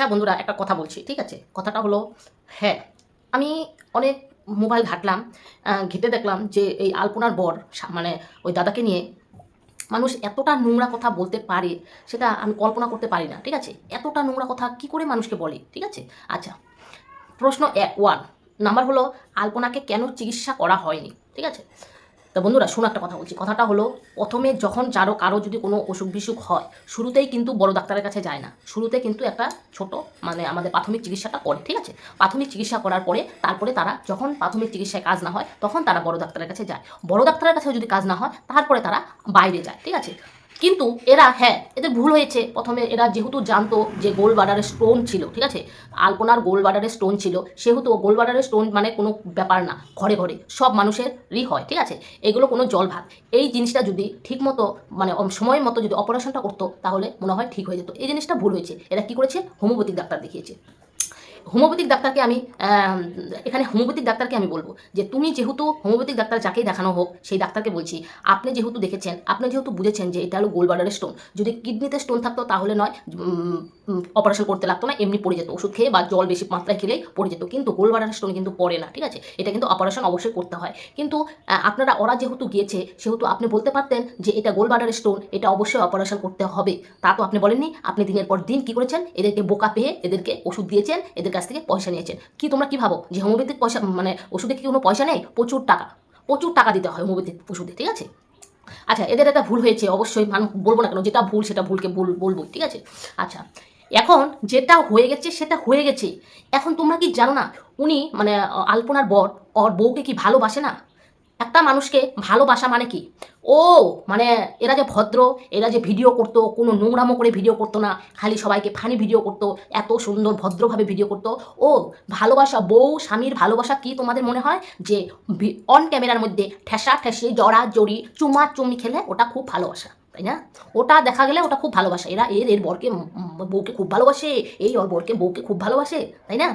হ্যাঁ বন্ধুরা, একটা কথা বলছি, ঠিক আছে? কথাটা হলো হ্যাঁ আমি অনেক মোবাইল ঘাটলাম ঘেটে দেখলাম যে এই আলপনার বর মানে ওই দাদাকে নিয়ে মানুষ এতটা নোংরা কথা বলতে পারে, সেটা আমি কল্পনা করতে পারি না, ঠিক আছে? এতটা নোংরা কথা কি করে মানুষকে বলে, ঠিক আছে? আচ্ছা প্রশ্ন এক ওয়ান নাম্বার হলো, আলপনাকে কেন চিকিৎসা করা হয়নি, ঠিক আছে? তা বন্ধুরা, শোনো একটা কথা বলছি। কথাটা হলো, প্রথমে যখন যারো কারও যদি কোনো অসুখ বিসুখ হয়, শুরুতেই কিন্তু বড় ডাক্তারের কাছে যায় না। শুরুতে কিন্তু একটা ছোট মানে আমাদের প্রাথমিক চিকিৎসাটা করে, ঠিক আছে? প্রাথমিক চিকিৎসা করার পরে, তারপরে তারা যখন প্রাথমিক চিকিৎসায় কাজ না হয়, তখন তারা বড় ডাক্তারের কাছে যায়। বড় ডাক্তারের কাছে যদি কাজ না হয়, তারপরে তারা বাইরে যায়, ঠিক আছে? কিন্তু এরা হ্যাঁ এদের ভুল হয়েছে। প্রথমে এরা যেহেতু জানতো যে গোল বার্ডারে স্টোন ছিল, ঠিক আছে? আলপনার গোল বার্ডারে স্টোন ছিল, সেহেতু গোল বার্ডারে স্টোন মানে কোনো ব্যাপার না, ঘরে ঘরে, সব মানুষেরই হয়, ঠিক আছে? এগুলো কোনো জল ভাত এই জিনিসটা যদি ঠিকমতো মানে সময় মতো যদি অপারেশনটা করতো, তাহলে মনে হয় ঠিক হয়ে যেত। এই জিনিসটা ভুল হয়েছে। এরা কি করেছে? হোমিওপ্যাথিক ডাক্তার দেখিয়েছে। হোমিওপ্যাথিক ডাক্তারকে আমি এখানে হোমিওপ্যাথিক ডাক্তারকে আমি বলব যে তুমি যেহেতু হোমিওপ্যাথিক ডাক্তার যাকেই দেখানো হোক, সেই ডাক্তারকে বলছি, আপনি যেহেতু দেখেছেন, আপনি যেহেতু বুঝেছেন যে এটা হলো গোলবার্ডারের স্টোন যদি কিডনিতে স্টোন থাকতো তাহলে নয় অপারেশন করতে লাগতো না, এমনি পড়ে যেত, ওষুধ খেয়ে বা জল বেশি মাত্রায় খেলেই পড়ে যেত, কিন্তু গোলবার্ডারের স্টোন কিন্তু পড়ে না, ঠিক আছে? এটা কিন্তু অপারেশন অবশ্যই করতে হয়। কিন্তু আপনারা, ওরা যেহেতু গিয়েছে, সেহেতু আপনি বলতে পারতেন যে এটা গোলবার্ডারের স্টোন এটা অবশ্যই অপারেশন করতে হবে। তা তো আপনি বলেননি, আপনি দিনের পর দিন কি করেছেন? এদেরকে বোকা পেয়ে, এদেরকে ওষুধ দিয়েছেন এদের কাছ থেকে পয়সা নিয়েছেন। কি তোমরা কি ভাবো? যে হোমিওপ্যাথিক পয়সা মানে ওষুধে কি কোনো পয়সা নেই? প্রচুর টাকা। প্রচুর টাকা দিতে হয় হোমিওপ্যাথিক ওষুধে, ঠিক আছে? আচ্ছা এদের একটা ভুল হয়েছে, অবশ্যই মানুষ বলব না কেন, যেটা ভুল সেটা ভুলকে ভুল বলব, ঠিক আছে? আচ্ছা এখন যেটা হয়ে গেছে সেটা হয়ে গেছে। এখন তোমরা কি জানো না, উনি মানে আলপনার বর, ওর বউকে কি ভালোবাসে না? একটা মানুষকে ভালোবাসা মানে কি? ও মানে এরা যে ভদ্র, এরা যে ভিডিও করতো, কোনো নোংরামো করে ভিডিও করতো না, খালি সবাইকে ফানি ভিডিও করতো, এত সুন্দর ভদ্রভাবে ভিডিও করতো। ও ভালোবাসা বউ, স্বামীর ভালোবাসা কি তোমাদের মনে হয়? যে অন ক্যামেরার মধ্যে ঠেসা, ঠেসে, জড়া, জড়ি, চুমা চুমি খেলে ওটা খুব ভালোবাসা, তাই না? ওটা দেখা গেলে ওটা খুব ভালোবাসা, এরা এর এর বরকে বউকে খুব ভালোবাসে, এই ওর বরকে বউকে খুব ভালোবাসে, তাই না?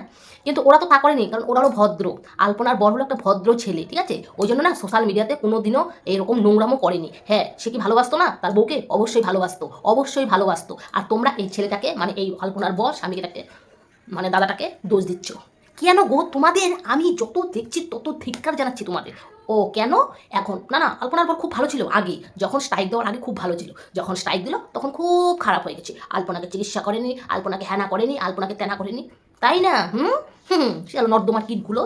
কিন্তু ওরা তো তা করেনি, কারণ ওরাও ভদ্র। আলপনার বর হলো একটা ভদ্র ছেলে, ঠিক আছে? ওই জন্য না সোশ্যাল মিডিয়াতে কোনো দিনও এরকম নোংরামও করেনি। হ্যাঁ সে কি ভালোবাসতো না? তার বউকে অবশ্যই ভালোবাসতো অবশ্যই ভালোবাসতো। আর তোমরা এই ছেলেটাকে মানে এই আলপনার বর, স্বামীটাকে মানে দাদাটাকে দোষ দিচ্ছ। কেন গো? তোমাদের, আমি যত দেখছি তত ধিক্কার জানাচ্ছি তোমাদের। ও, কেন? এখন, না না, আলপনার পর খুব ভালো ছিল আগে। যখন স্ট্রাইক দেওয়ার আগে খুব ভালো ছিল। যখন স্ট্রাইক দিল, তখন খুব খারাপ হয়ে গেছে। আলপনাকে চিকিৎসা করেনি, আলপনাকে হ্যানা করেনি, আলপনাকে তেনা করেনি। তাই না? হুম? হুম সে নর্দমার কিটগুলো।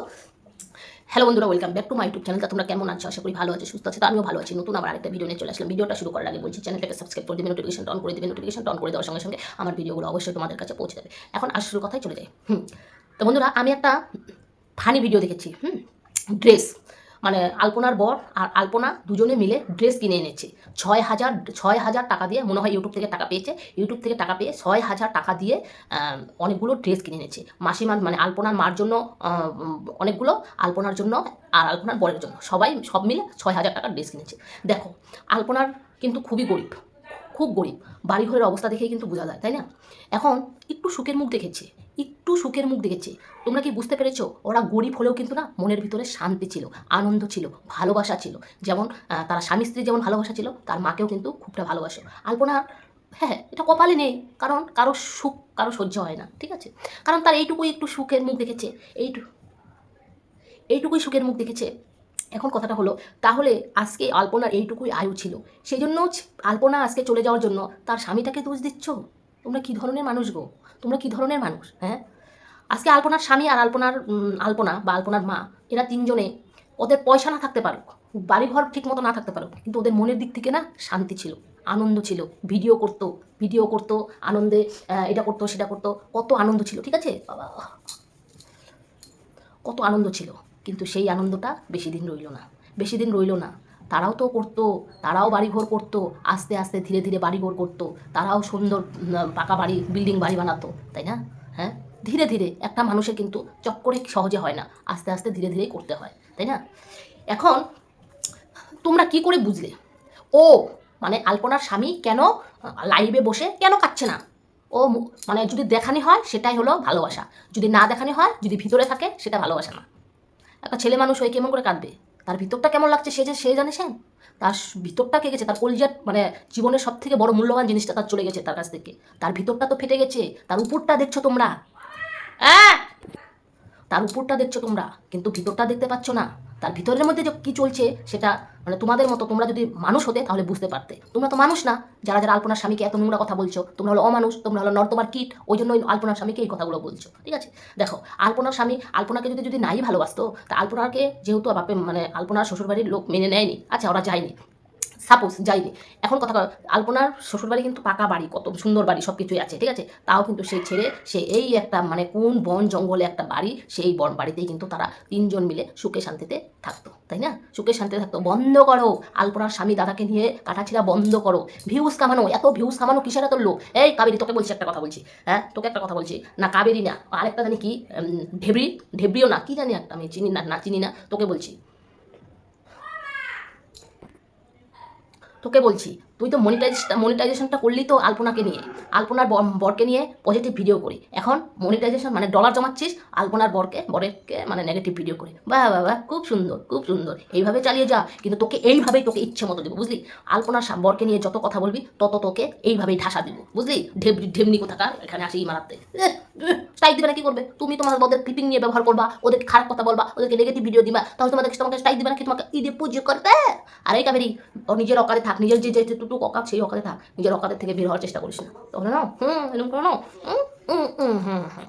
হ্যালো বন্ধুরা welcome back to my YouTube চ্যানেলটা তোমরা কেমন আছো? আশা করি ভালো আছো, সুস্থ আছো। তো আমিও ভালো আছি। নতুন আবার আরেকটা ভিডিও নিয়ে চলে আসলাম। ভিডিওটা শুরু করার আগে বলছি চ্যানেলটাকে সাবস্ক্রাইব করে দেবে নোটিফিকেশন অন করে দেবে। নোটিফিকেশন অন করে দেওয়ার সঙ্গে সঙ্গে আমার ভিডিওগুলো অবশ্যই তোমাদের কাছে পৌঁছে যাবে এখন আসল কথায় চলে যাই। হুম তো বন্ধুরা, আমি একটা ফানি ভিডিও দেখেছি, হুম? ড্রেস মানে আলপনার বর আর আলপনা দুজনে মিলে ড্রেস কিনে এনেছে। ছয় হাজার ছয় হাজার টাকা দিয়ে, মনে হয় ইউটিউব থেকে টাকা পেয়েছে ইউটিউব থেকে টাকা পেয়ে ছয় হাজার টাকা দিয়ে অনেকগুলো ড্রেস কিনে এনেছে। মাসিমার মানে আলপনার মার জন্য অনেকগুলো, আলপনার জন্য আর আলপনার বরের জন্য, সবাই সব মিলে ছয় হাজার টাকার ড্রেস কিনেছে। দেখো, আলপনার কিন্তু খুবই গরিব, খুব গরিব, বাড়িঘরের অবস্থা দেখেই কিন্তু বোঝা যায়, তাই না? এখন একটু সুখের মুখ দেখেছে একটু সুখের মুখ দেখেছে। তোমরা কি বুঝতে পেরেছ? ওরা গরিব হলেও কিন্তু না মনের ভিতরে শান্তি ছিল, আনন্দ ছিল, ভালোবাসা ছিল। যেমন তারা স্বামী স্ত্রী যেমন ভালোবাসা ছিল, তার মাকেও কিন্তু খুবটা ভালোবাসে। আলপনা হ্যাঁ এটা কপালে নেই, কারণ কারও সুখ কারও সহ্য হয় না, ঠিক আছে? কারণ তার এইটুকুই একটু সুখের মুখ দেখেছে, এইটু, এইটুকুই সুখের মুখ দেখেছে। এখন কথাটা হলো, তাহলে আজকে আলপনার এইটুকুই আয়ু ছিল। সেই জন্য আলপনা আজকে চলে যাওয়ার জন্য তার স্বামীটাকে দোষ দিচ্ছ? তোমরা কি ধরনের মানুষ গো? তোমরা কি ধরনের মানুষ হ্যাঁ? আজকে আলপনার স্বামী আর আলপনার আলপনা বা আলপনার মা, এরা তিনজনে ওদের পয়সা না থাকতে পারুক, বাড়িঘর ঠিক মতো না থাকতে পারুক, কিন্তু ওদের মনের দিক থেকে না শান্তি ছিল, আনন্দ ছিল, ভিডিও করতো ভিডিও করতো, আনন্দে এটা করতো, সেটা করতো, কত আনন্দ ছিল, ঠিক আছে? বাবা, কত আনন্দ ছিল, কিন্তু সেই আনন্দটা বেশি দিন রইল না, বেশি দিন রইল না। তারাও তো করতো, তারাও বাড়িঘর করতো, আস্তে আস্তে ধীরে ধীরে বাড়িঘর করতো, তারাও সুন্দর পাকা বাড়ি, বিল্ডিং বাড়ি বানাতো, তাই না? ধীরে ধীরে একটা মানুষের কিন্তু চক্করে সহজে হয় না, আস্তে আস্তে ধীরে ধীরে করতে হয়, তাই না? এখন তোমরা কি করে বুঝলে? ও মানে আলপনার স্বামী কেন লাইভে বসে কেন কাচ্ছে না? ও মানে যদি দেখানি হয় সেটাই হলো ভালোবাসা, যদি না দেখানি হয়, যদি ভিতরে থাকে সেটা ভালোবাসা না। একটা ছেলে মানুষ হয়ে কেমন করে কাঁদবে? তার ভিতরটা কেমন লাগছে সে যে, সে জানিসেন তার ভিতরটা কে গেছে? তার কলজার মানে জীবনের সব থেকে বড় মূল্যবান জিনিসটা তার চলে গেছে তার কাছ থেকে। তার ভিতরটা তো ফেটে গেছে, তার উপরটা দেখছ তোমরা? হ্যাঁ? তার উপরটা দেখছ তোমরা, কিন্তু ভিতরটা দেখতে পাচ্ছ না। তার ভিতরের মধ্যে যে কী চলছে সেটা মানে তোমাদের মতো, তোমরা যদি মানুষ হতে তাহলে বুঝতে পারতে। তোমরা তো মানুষ না, যারা যারা আলপনার স্বামীকে এত নোংরা কথা বলছো, তোমরা হলো অমানুষ, তোমরা হলো নর্দমার কীট, ওই জন্য ওই আলপনার স্বামীকে এই কথাগুলো বলছো, ঠিক আছে? দেখো, আলপনার স্বামী, আলপনাকে যদি যদি নাই ভালোবাসতো, তা আলপনাকে যেহেতু বাপে মানে আলপনার শ্বশুরবাড়ির লোক মেনে নেয়নি আচ্ছা ওরা যায়নি সাপোজ যাইনি এখন কথা আলপনার শ্বশুরবাড়ি কিন্তু পাকা বাড়ি, কত সুন্দর বাড়ি সব কিছুই আছে, ঠিক আছে? তাও কিন্তু সে ছেড়ে, সে এই একটা মানে কোন বন জঙ্গলে একটা বাড়ি, সেই বন বাড়িতেই কিন্তু তারা তিনজন মিলে সুখে শান্তিতে থাকতো, তাই না? সুখে শান্তিতে থাকতো। বন্ধ করো, আলপনার স্বামী দাদাকে নিয়ে কাটাছিড়া বন্ধ করো। ভিউজ কামানো, এত ভিউজ কামানো কিসের এত লোক? এই কাবেরি, তোকে বলছি একটা কথা বলছি হ্যাঁ? তোকে একটা কথা বলছি। না কাবেরি না, আরেকটা জানি কি ঢেবরি ঢেবরিও না, কি জানি একটা, আমি চিনি না না চিনি না, তোকে বলছি। তোকে বলছি, তুই তো মনিটাইজ মনিটাইজেশনটা করলি তো আলপনাকে নিয়ে। আলপনার বরকে নিয়ে পজিটিভ ভিডিও করি। এখন মনিটাইজেশন মানে ডলার জমাচ্ছিস, আলপনার বরকে বরেরকে মানে নেগেটিভ ভিডিও করি। বাহ বাহ খুব সুন্দর খুব সুন্দর। এইভাবে চালিয়ে যা, কিন্তু তোকে এইভাবেই তোকে ইচ্ছে মতো দেবো, বুঝলি? আলপনার বরকে নিয়ে যত কথা বলবি, তত তোকে এইভাবেই ঢাসা দিব, বুঝলি? ঢেবরি ঢেমনি কোথাকার? এখানে আসি মারাতে স্ট্রাইক দিবে না, কি করবে? তুমি তোমার ওদের ক্লিপিং নিয়ে ব্যবহার করবা, ওদেরকে খারাপ কথা বলবা, ওদেরকে নেগেটিভ ভিডিও দিবা, তাহলে তোমাদেরকে তোমাকে স্ট্রাইক দিবে না কি তোমাকে ঈদে পুজো করবে। আর এই কাবেরি নিজের অকারে থাক, নিজের যে যেটুকু অকাত সেই অকারে থাক, নিজের অকারের থেকে বের হওয়ার চেষ্টা করিস না। তাহলে না হুম, এরকম করো না হুম হুম হুম হুম।